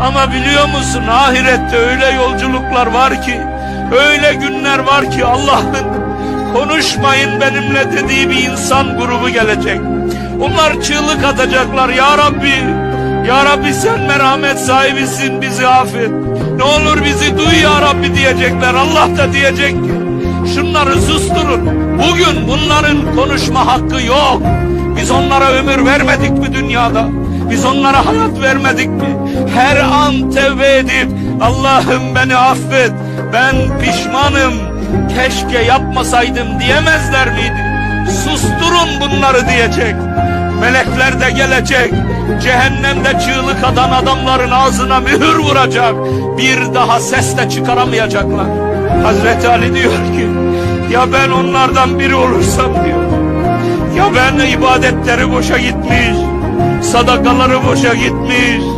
Ama biliyor musun ahirette öyle yolculuklar var ki, öyle günler var ki Allah'ın konuşmayın benimle dediği bir insan grubu gelecek. Onlar çığlık atacaklar ya Rabbi, ya Rabbi sen merhamet sahibisin bizi affet. Ne olur bizi duy ya Rabbi diyecekler. Allah da diyecek ki şunları susturun. Bugün bunların konuşma hakkı yok. Biz onlara ömür vermedik mi dünyada? Biz onlara hayat vermedik mi? Her an tevbe edip Allah'ım beni affet. Ben pişmanım. Keşke yapmasaydım diyemezler miydi? Susturun bunları diyecek. Melekler de gelecek. Cehennemde çığlık atan adamların ağzına mühür vuracak. Bir daha ses de çıkaramayacaklar. Hazreti Ali diyor ki ya ben onlardan biri olursam diyor. Ya ben ibadetleri boşa gitmiş. Sadakaları boşa gitmiş.